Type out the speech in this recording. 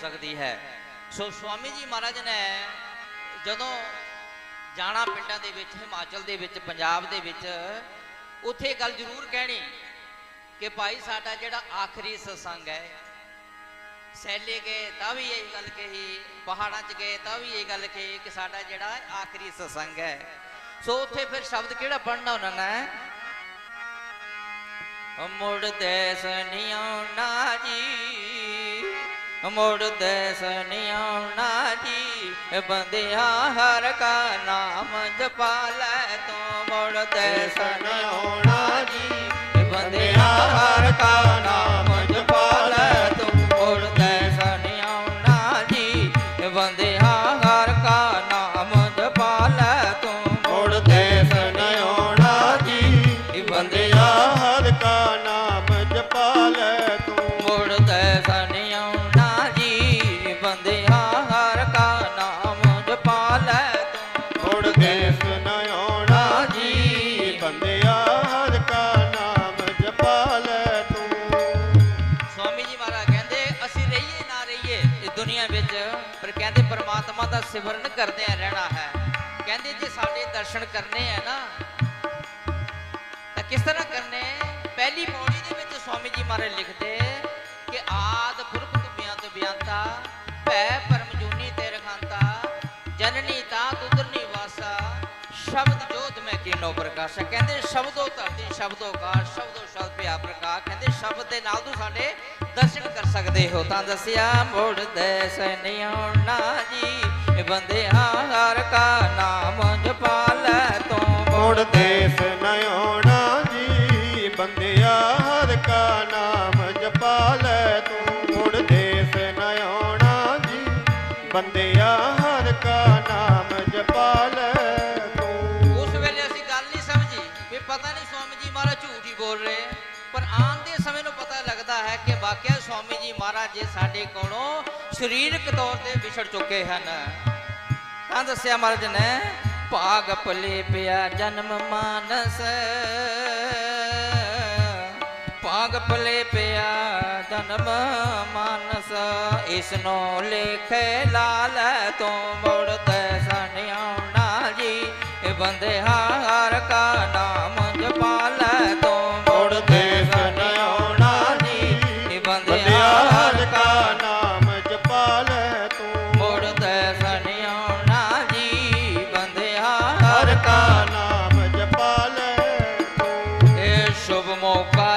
ਸਕਦੀ ਹੈ। ਸੋ ਸਵਾਮੀ ਜੀ ਮਹਾਰਾਜ ਨੇ ਜਦੋਂ ਜਾਣਾ ਪਿੰਡਾਂ ਦੇ ਵਿੱਚ, ਹਿਮਾਚਲ ਦੇ ਵਿੱਚ, ਪੰਜਾਬ ਦੇ ਵਿੱਚ, ਉੱਥੇ ਗੱਲ ਜ਼ਰੂਰ ਕਹਿਣੀ ਕਿ ਭਾਈ ਸਾਡਾ ਜਿਹੜਾ ਆਖਰੀ ਸਤਸੰਗ ਹੈ, ਸੈਲੇ ਗਏ ਤਾਂ ਵੀ ਇਹ ਗੱਲ ਕਹੀ, ਪਹਾੜਾਂ 'ਚ ਗਏ ਤਾਂ ਵੀ ਇਹ ਗੱਲ ਕਹੀ ਕਿ ਸਾਡਾ ਜਿਹੜਾ ਆਖਰੀ ਸਤਸੰਗ ਹੈ। ਸੋ ਉੱਥੇ ਫਿਰ ਸ਼ਬਦ ਕਿਹੜਾ ਪੜਨਾ ਉਹਨਾਂ ਨੇ? ਮੁੜ ਦੇਸ ਨਹੀਂ ਆਉਣਾ ਜੀ ਮੁੜ ਦੇਸ ਆਉਣਾ ਜੀ। ਬੰਦਿਆ ਹਰ ਕਾ ਨਾਮ ਜਪਾ ਲੈ ਤੂੰ ਮੁੜ ਦੇਸ ਨਹੀਂ ਜੀ। ਬੰਦਿਆ ਹਰ ਕਾ ਨਾਮ ਜਪਾ ਲੈ ਤੂੰ। ਸਵਾਮੀ ਜੀ ਮਹਾਰਾਜ ਕਹਿੰਦੇ, ਅਸੀਂ ਰਹੀਏ ਨਾ ਰਹੀਏ ਇਸ ਦੁਨੀਆ ਵਿੱਚ, ਪਰ ਕਹਿੰਦੇ ਪ੍ਰਮਾਤਮਾ ਦਾ ਸਿਮਰਨ ਕਰਦੇ ਆ ਰਹਿਣਾ ਹੈ। ਕਹਿੰਦੇ ਜੇ ਸਾਡੇ ਦਰਸ਼ਨ ਕਰਨੇ ਆ ਨਾ, ਤਾਂ ਕਿਸ ਤਰ੍ਹਾਂ ਕਰਨੇ? ਪਹਿਲੀ ਪੌੜੀ ਦੇ ਵਿੱਚ ਸਵਾਮੀ ਜੀ ਮਹਾਰਾਜ ਲਿਖਦੇ ਕਿ ਆਦ ਪੁਰਖ ਤੂੰ ਬਿਆੰਤ ਬਿਆੰਤਾ, ਭੈ ਸ਼ਬਦ ਜੋਤ ਮੈਂ ਕੀਨੋ ਪ੍ਰਕਾਸ਼। ਕਹਿੰਦੇ ਸ਼ਬਦੋ ਧਰਤੀ, ਸ਼ਬਦੋ ਆਕਾਸ਼, ਸ਼ਬਦੋ ਸ਼ਬਦ ਪਿਆ ਪ੍ਰਕਾਸ਼। ਕਹਿੰਦੇ ਸ਼ਬਦ ਦੇ ਨਾਲ ਤੂੰ ਸਾਡੇ ਦਰਸ਼ਨ ਕਰ ਸਕਦੇ ਹੋ। ਤਾਂ ਦੱਸਿਆ, ਮੋੜ ਦੇ ਜੀ ਬੰਦਿਆ ਹਰ ਕਾ ਨਾਮ ਜਪਾ ਲੈ ਤੂੰ। ਮੁੜ ਦੇਸ ਨਯੋਣਾ ਜੀ ਬੰਦਿਆ ਹਰ ਕਾ ਨਾਮ ਜਪਾ ਲੈ ਤੂੰ। ਮੁੜ ਦੇਸ ਨਯੋਣਾ ਜੀ, ਬੰਦਿਆ ਬੋਲ ਰਹੇ ਪਰ ਆਉਣ ਦੇ ਸਮੇਂ ਨੂੰ ਪਤਾ ਲੱਗਦਾ ਹੈ ਕਿ ਵਾਕਿਆ ਸਵਾਮੀ ਜੀ ਮਹਾਰਾਜ ਜੀ ਸਾਡੇ ਕੋਲੋਂ ਸਰੀਰਕ ਤੌਰ ਤੇ ਵਿਛੜ ਚੁੱਕੇ ਹਨ। ਤਾਂ ਦੱਸਿਆ ਮਹਾਰਾਜ ਨੇ, ਭਾਗ ਭਲੇ ਪਿਆ ਜਨਮ ਮਾਨਸ। ਭਾਗ ਭਲੇ ਪਿਆ ਜਨਮ ਮਾਨਸ। ਇਸ ਲੇਖੇ ਲਾਲ ਤੋਂ ਮੁੜ ਤੇ ਜੀ, ਇਹ ਬੰਦੇ ਹਾ ਮੌਕਾ